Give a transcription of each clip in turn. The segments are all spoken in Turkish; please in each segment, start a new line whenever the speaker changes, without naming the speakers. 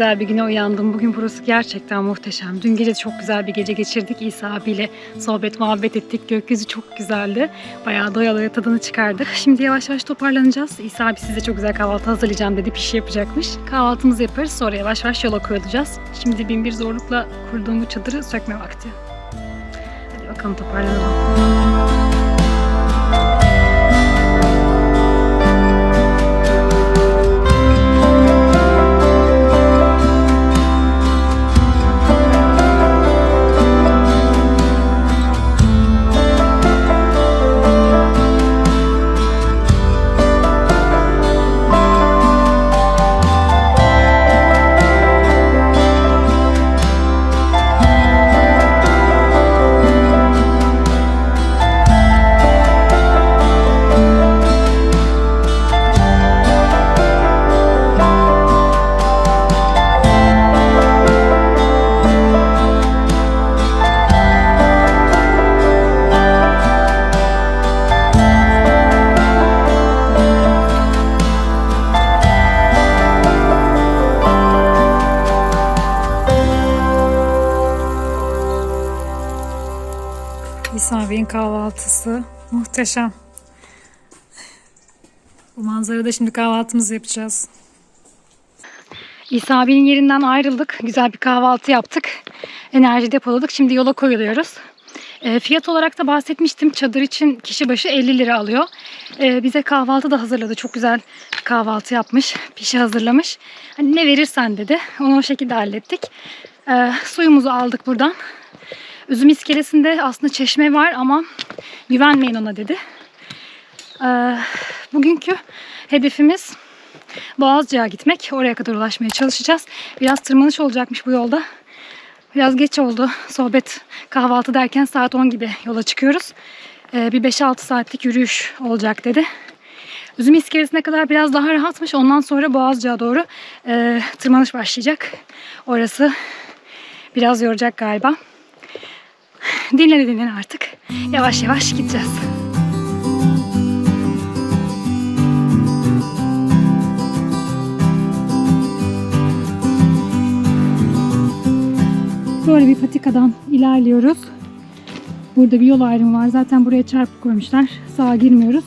Güzel bir güne uyandım. Bugün burası gerçekten muhteşem. Dün gece çok güzel bir gece geçirdik. İsa abiyle sohbet muhabbet ettik. Gökyüzü çok güzeldi. Bayağı doya tadını çıkardık. Şimdi yavaş yavaş toparlanacağız. İsa abi size çok güzel kahvaltı hazırlayacağım dedi. Pişi yapacakmış. Kahvaltımızı yaparız. Sonra yavaş yavaş yola koyulacağız. Şimdi bin bir zorlukla kurduğum bu çadırı sökme vakti. Hadi bakalım toparlanalım. Kahvaltısı muhteşem. Bu manzarada şimdi kahvaltımızı yapacağız. İsa abinin yerinden ayrıldık. Güzel bir kahvaltı yaptık. Enerji depoladık. Şimdi yola koyuluyoruz. E, fiyat olarak da bahsetmiştim. Çadır için kişi başı 50 lira alıyor. E, bize kahvaltı da hazırladı. Çok güzel kahvaltı yapmış. Pişi hazırlamış. Hani ne verirsen dedi. Onu o şekilde hallettik. E, suyumuzu aldık buradan. Üzüm iskelesinde aslında çeşme var ama güvenmeyin ona dedi. Ee, bugünkü hedefimiz Boğazcı'ya gitmek. Oraya kadar ulaşmaya çalışacağız. Biraz tırmanış olacakmış bu yolda. Biraz geç oldu. Sohbet, kahvaltı derken saat 10 gibi yola çıkıyoruz. Ee, bir 5-6 saatlik yürüyüş olacak dedi. Üzüm iskelesine kadar biraz daha rahatmış. Ondan sonra Boğazcı'ya doğru e, tırmanış başlayacak. Orası biraz yoracak galiba. Dinlene dinlene artık. Yavaş yavaş gideceğiz. Böyle bir patikadan ilerliyoruz. Burada bir yol ayrımı var. Zaten buraya çarpı koymuşlar. Sağa girmiyoruz.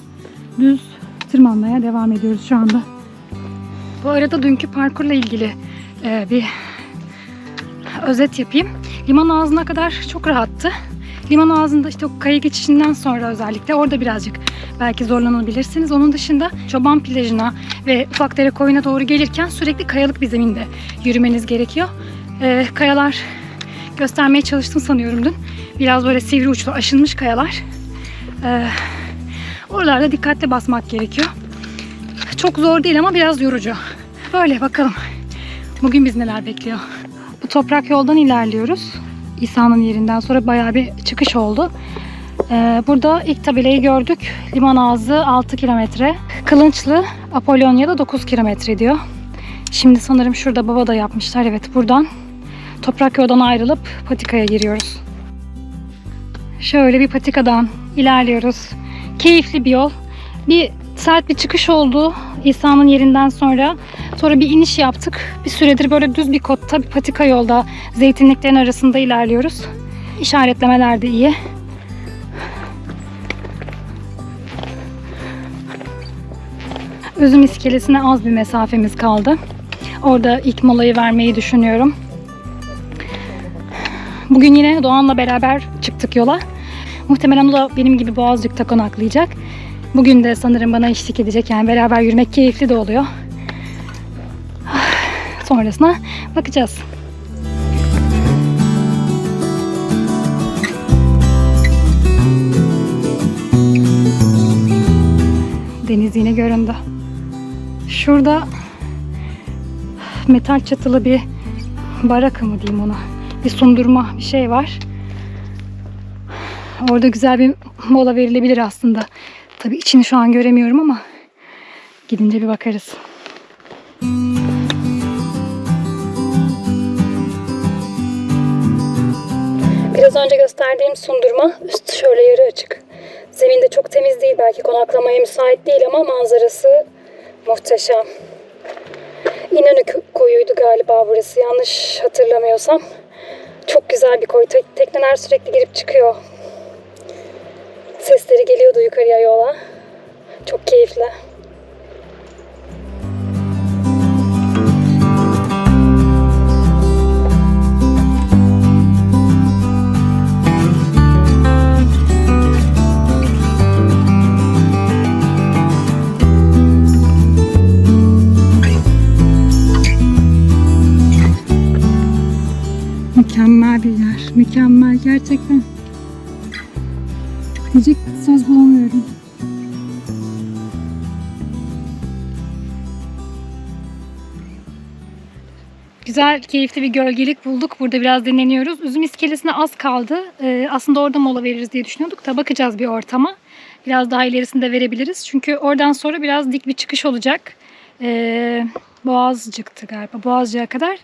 Düz tırmanmaya devam ediyoruz şu anda. Bu arada dünkü parkurla ilgili e, bir özet yapayım. Liman ağzına kadar çok rahattı. Liman ağzında işte o kaya geçişinden sonra özellikle orada birazcık belki zorlanabilirsiniz. Onun dışında çoban plajına ve Ufakdere koyuna doğru gelirken sürekli kayalık bir zeminde yürümeniz gerekiyor. Ee, kayalar göstermeye çalıştım sanıyorum dün. Biraz böyle sivri uçlu aşınmış kayalar. Ee, oralarda dikkatli basmak gerekiyor. Çok zor değil ama biraz yorucu. Böyle bakalım. Bugün biz neler bekliyor. Bu toprak yoldan ilerliyoruz. İsa'nın yerinden sonra bayağı bir çıkış oldu. Ee, burada ilk tabelayı gördük. Liman ağzı 6 kilometre. Kılınçlı Apollonya'da 9 kilometre diyor. Şimdi sanırım şurada baba da yapmışlar. Evet buradan toprak yoldan ayrılıp patikaya giriyoruz. Şöyle bir patikadan ilerliyoruz. Keyifli bir yol. Bir sert bir çıkış oldu İsa'nın yerinden sonra. Sonra bir iniş yaptık. Bir süredir böyle düz bir kotta bir patika yolda zeytinliklerin arasında ilerliyoruz. İşaretlemeler de iyi. Üzüm iskelesine az bir mesafemiz kaldı. Orada ilk molayı vermeyi düşünüyorum. Bugün yine Doğan'la beraber çıktık yola. Muhtemelen o da benim gibi Boğazcık'ta konaklayacak. Bugün de sanırım bana eşlik edecek. Yani beraber yürümek keyifli de oluyor. Sonrasına bakacağız. Deniz yine göründü. Şurada metal çatılı bir baraka mı diyeyim ona. Bir sundurma bir şey var. Orada güzel bir mola verilebilir aslında. Tabii içini şu an göremiyorum ama gidince bir bakarız. Biraz önce gösterdiğim sundurma üstü şöyle yarı açık. Zeminde çok temiz değil belki konaklamaya müsait değil ama manzarası muhteşem. İnönü koyuydu galiba burası yanlış hatırlamıyorsam. Çok güzel bir koy. Tek- Tekneler sürekli girip çıkıyor. Sesleri geliyordu yukarıya yola. Çok keyifli. Mükemmel bir yer. Mükemmel gerçekten. Güzel, keyifli bir gölgelik bulduk. Burada biraz dinleniyoruz. Üzüm iskelesine az kaldı. Ee, aslında orada mola veririz diye düşünüyorduk da bakacağız bir ortama. Biraz daha ilerisinde verebiliriz. Çünkü oradan sonra biraz dik bir çıkış olacak. Ee, Boğazcık'tı galiba. Boğazcık'a kadar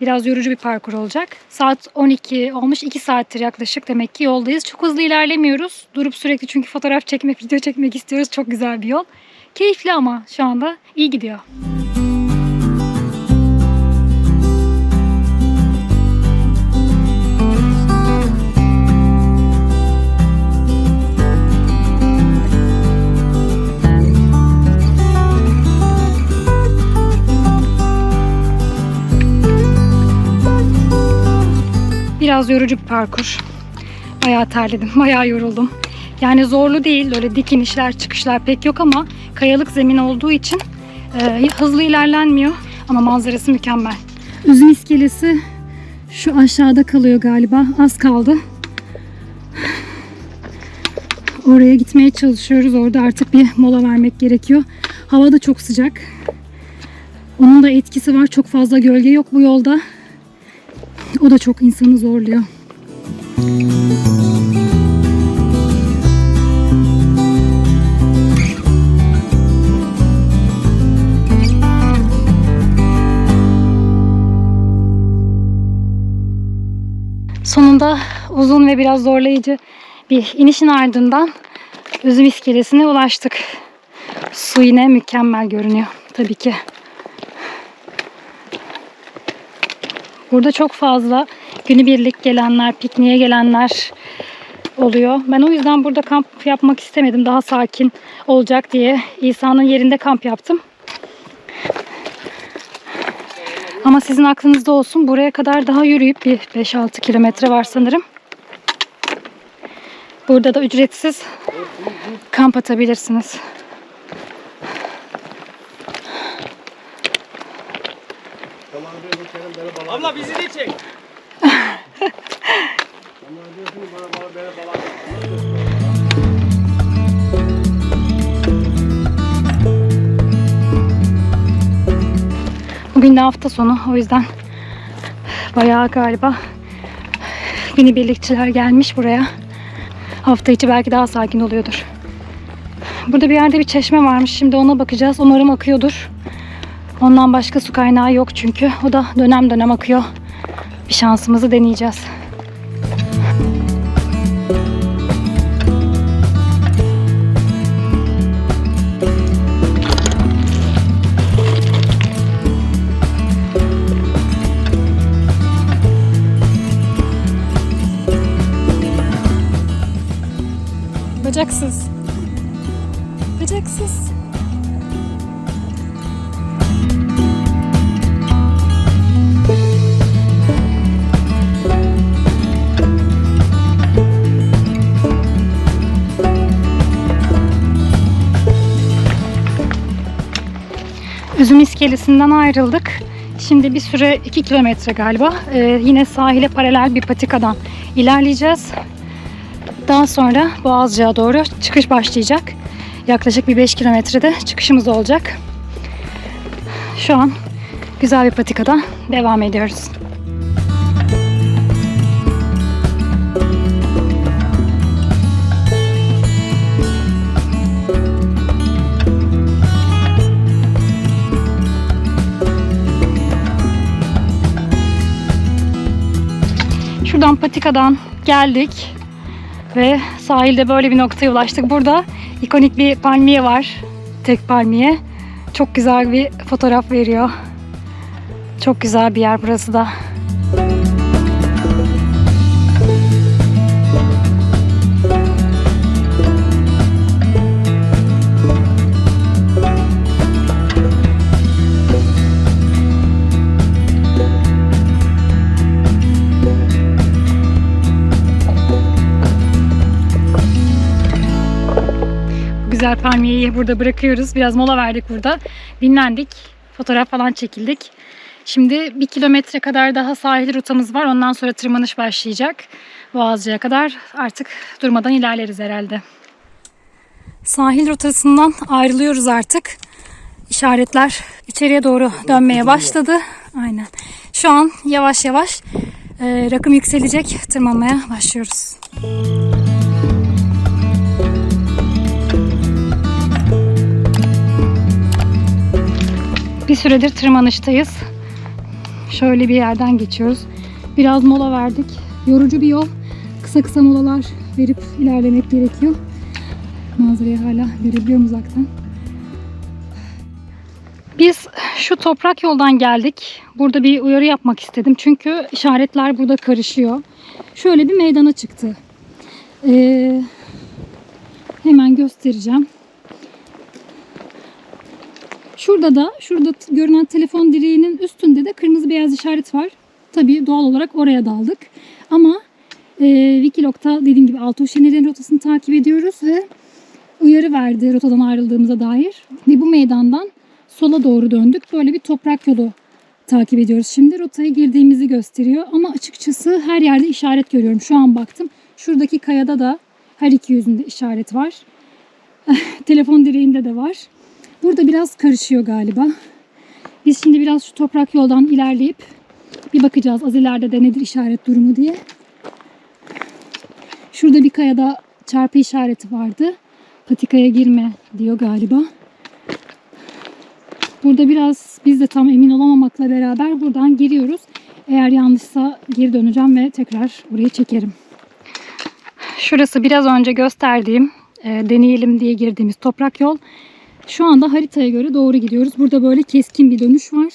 biraz yorucu bir parkur olacak. Saat 12 olmuş. 2 saattir yaklaşık demek ki yoldayız. Çok hızlı ilerlemiyoruz. Durup sürekli çünkü fotoğraf çekmek, video çekmek istiyoruz. Çok güzel bir yol. Keyifli ama şu anda iyi gidiyor. Biraz yorucu bir parkur. Bayağı terledim, bayağı yoruldum. Yani zorlu değil, öyle dik inişler, çıkışlar pek yok ama kayalık zemin olduğu için e, hızlı ilerlenmiyor ama manzarası mükemmel. Üzüm iskelesi şu aşağıda kalıyor galiba. Az kaldı. Oraya gitmeye çalışıyoruz. Orada artık bir mola vermek gerekiyor. Hava da çok sıcak. Onun da etkisi var. Çok fazla gölge yok bu yolda. O da çok insanı zorluyor. Sonunda uzun ve biraz zorlayıcı bir inişin ardından üzüm iskelesine ulaştık. Su yine mükemmel görünüyor tabii ki. Burada çok fazla günübirlik gelenler, pikniğe gelenler oluyor. Ben o yüzden burada kamp yapmak istemedim. Daha sakin olacak diye İsa'nın yerinde kamp yaptım. Ama sizin aklınızda olsun buraya kadar daha yürüyüp bir 5-6 kilometre var sanırım. Burada da ücretsiz kamp atabilirsiniz.
Abla bizi de çek.
Bugün de hafta sonu o yüzden bayağı galiba birlikçiler gelmiş buraya. Hafta içi belki daha sakin oluyordur. Burada bir yerde bir çeşme varmış. Şimdi ona bakacağız. Umarım akıyordur. Ondan başka su kaynağı yok çünkü. O da dönem dönem akıyor. Bir şansımızı deneyeceğiz. Bacaksız. Üzüm iskelesinden ayrıldık. Şimdi bir süre 2 kilometre galiba. Ee, yine sahile paralel bir patikadan ilerleyeceğiz. Daha sonra Boğazcı'ya doğru çıkış başlayacak. Yaklaşık bir 5 kilometrede çıkışımız olacak. Şu an güzel bir patikadan devam ediyoruz. Patikadan geldik. Ve sahilde böyle bir noktaya ulaştık. Burada ikonik bir palmiye var. Tek palmiye. Çok güzel bir fotoğraf veriyor. Çok güzel bir yer burası da. Güzel palmiyeyi burada bırakıyoruz. Biraz mola verdik burada. Dinlendik. Fotoğraf falan çekildik. Şimdi bir kilometre kadar daha sahil rotamız var. Ondan sonra tırmanış başlayacak. Boğazcı'ya kadar artık durmadan ilerleriz herhalde. Sahil rotasından ayrılıyoruz artık. İşaretler içeriye doğru dönmeye başladı. Aynen. Şu an yavaş yavaş e, rakım yükselecek. Tırmanmaya başlıyoruz. Bir süredir tırmanıştayız. Şöyle bir yerden geçiyoruz. Biraz mola verdik. Yorucu bir yol. Kısa kısa molalar verip ilerlemek gerekiyor. Manzarayı hala görebiliyorum uzaktan. Biz şu toprak yoldan geldik. Burada bir uyarı yapmak istedim. Çünkü işaretler burada karışıyor. Şöyle bir meydana çıktı. Ee, hemen göstereceğim. Şurada da, şurada görünen telefon direğinin üstünde de kırmızı beyaz işaret var. Tabii doğal olarak oraya daldık. Ama e, Wikilog'da dediğim gibi Altuşehir'in rotasını takip ediyoruz ve uyarı verdi rotadan ayrıldığımıza dair. Ve bu meydandan sola doğru döndük. Böyle bir toprak yolu takip ediyoruz. Şimdi rotaya girdiğimizi gösteriyor. Ama açıkçası her yerde işaret görüyorum. Şu an baktım. Şuradaki kayada da her iki yüzünde işaret var. Telefon direğinde de var. Burada biraz karışıyor galiba. Biz şimdi biraz şu toprak yoldan ilerleyip bir bakacağız az ileride de nedir işaret durumu diye. Şurada bir kayada çarpı işareti vardı. Patikaya girme diyor galiba. Burada biraz biz de tam emin olamamakla beraber buradan giriyoruz. Eğer yanlışsa geri döneceğim ve tekrar burayı çekerim. Şurası biraz önce gösterdiğim e, deneyelim diye girdiğimiz toprak yol. Şu anda haritaya göre doğru gidiyoruz. Burada böyle keskin bir dönüş var.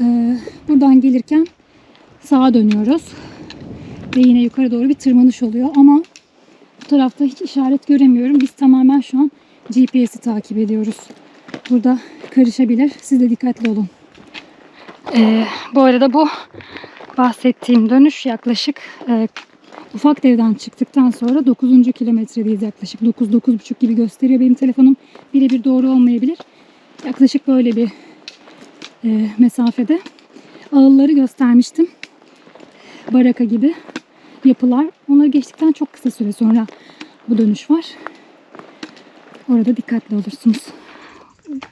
Ee, buradan gelirken sağa dönüyoruz. Ve yine yukarı doğru bir tırmanış oluyor. Ama bu tarafta hiç işaret göremiyorum. Biz tamamen şu an GPS'i takip ediyoruz. Burada karışabilir. Siz de dikkatli olun. Ee, bu arada bu bahsettiğim dönüş yaklaşık e, ufak devden çıktıktan sonra 9. kilometredeyiz yaklaşık 9-9,5 gibi gösteriyor benim telefonum. Birebir doğru olmayabilir. Yaklaşık böyle bir e, mesafede. Ağılları göstermiştim. Baraka gibi yapılar. Onları geçtikten çok kısa süre sonra bu dönüş var. Orada dikkatli olursunuz.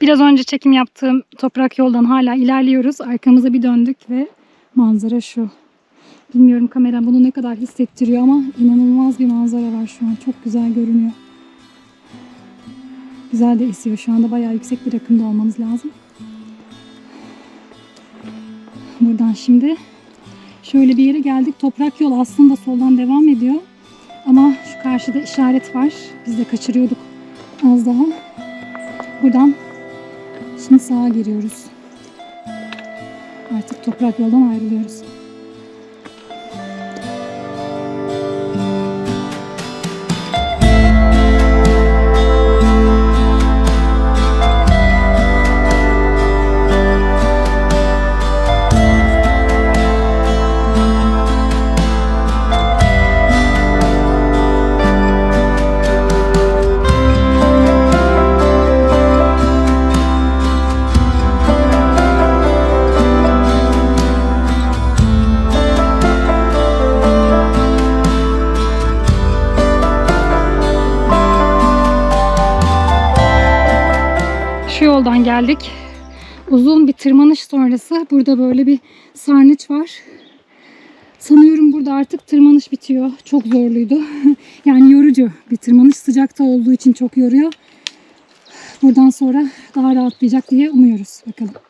Biraz önce çekim yaptığım toprak yoldan hala ilerliyoruz. Arkamıza bir döndük ve manzara şu. Bilmiyorum kameram bunu ne kadar hissettiriyor ama inanılmaz bir manzara var şu an. Çok güzel görünüyor. Güzel de esiyor şu anda. Bayağı yüksek bir rakımda olmamız lazım. Buradan şimdi şöyle bir yere geldik. Toprak yol aslında soldan devam ediyor. Ama şu karşıda işaret var. Biz de kaçırıyorduk az daha. Buradan şimdi sağa giriyoruz. Artık toprak yoldan ayrılıyoruz. Geldik. Uzun bir tırmanış sonrası burada böyle bir sarnıç var. Sanıyorum burada artık tırmanış bitiyor. Çok zorluydu. yani yorucu bir tırmanış. Sıcakta olduğu için çok yoruyor. Buradan sonra daha rahatlayacak diye umuyoruz. Bakalım.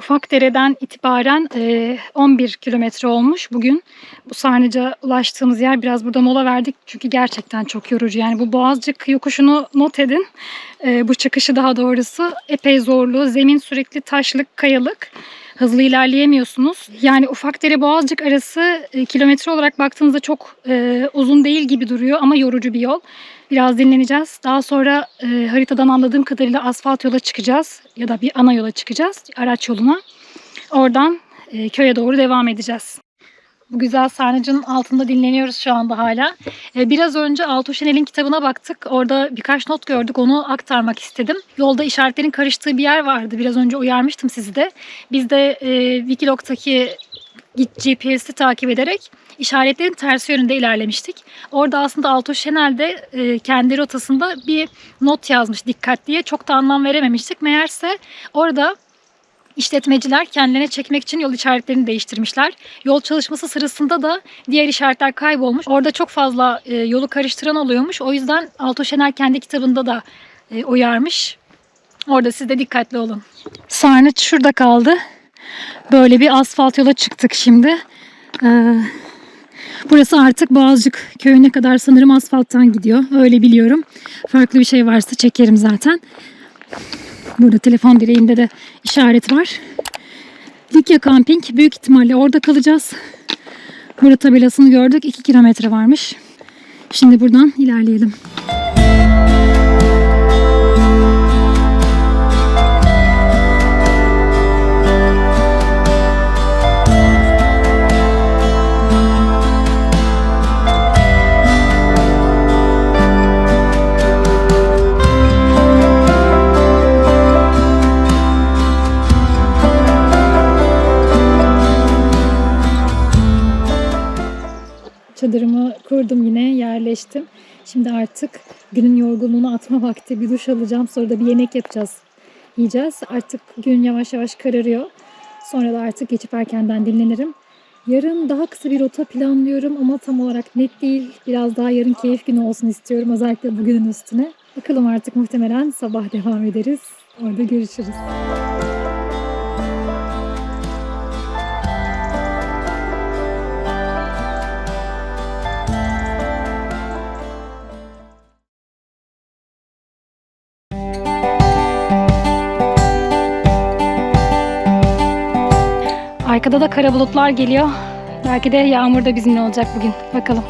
Ufakdere'den itibaren e, 11 kilometre olmuş bugün. Bu sarnıca ulaştığımız yer biraz burada mola verdik. Çünkü gerçekten çok yorucu. Yani bu Boğazcık yokuşunu not edin. E, bu çıkışı daha doğrusu epey zorlu. Zemin sürekli taşlık, kayalık. Hızlı ilerleyemiyorsunuz. Yani Ufakdere Boğazcık arası e, kilometre olarak baktığınızda çok e, uzun değil gibi duruyor ama yorucu bir yol. Biraz dinleneceğiz. Daha sonra e, haritadan anladığım kadarıyla asfalt yola çıkacağız ya da bir ana yola çıkacağız araç yoluna. Oradan e, köye doğru devam edeceğiz. Bu güzel sarnıcın altında dinleniyoruz şu anda hala. E, Biraz önce Altuğ Şenel'in kitabına baktık. Orada birkaç not gördük. Onu aktarmak istedim. Yolda işaretlerin karıştığı bir yer vardı. Biraz önce uyarmıştım sizi de. Biz de e, Wikilog'taki GPS'i takip ederek işaretlerin tersi yönünde ilerlemiştik. Orada aslında Altuğ Şenel de e, kendi rotasında bir not yazmış dikkat diye. Çok da anlam verememiştik. Meğerse orada İşletmeciler kendilerine çekmek için yol işaretlerini değiştirmişler. Yol çalışması sırasında da diğer işaretler kaybolmuş. Orada çok fazla e, yolu karıştıran oluyormuş. O yüzden Alto Şener kendi kitabında da e, uyarmış. Orada siz de dikkatli olun. Sarnıç şurada kaldı. Böyle bir asfalt yola çıktık şimdi. Ee, burası artık Boğazcık köyüne kadar sanırım asfalttan gidiyor. Öyle biliyorum. Farklı bir şey varsa çekerim zaten. Burada telefon direğinde de işaret var. Likya Camping. Büyük ihtimalle orada kalacağız. Burada tabelasını gördük. 2 kilometre varmış. Şimdi buradan ilerleyelim. Çadırımı kurdum yine yerleştim. Şimdi artık günün yorgunluğunu atma vakti bir duş alacağım. Sonra da bir yemek yapacağız. Yiyeceğiz. Artık gün yavaş yavaş kararıyor. Sonra da artık geçip erkenden dinlenirim. Yarın daha kısa bir rota planlıyorum ama tam olarak net değil. Biraz daha yarın keyif günü olsun istiyorum. Özellikle bugünün üstüne. Bakalım artık muhtemelen sabah devam ederiz. Orada görüşürüz. Arkada da kara bulutlar geliyor. Belki de yağmur da bizimle olacak bugün. Bakalım.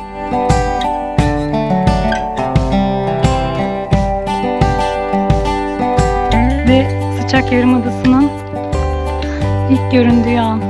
Ve Sıçak Yarımadası'nın ilk göründüğü an.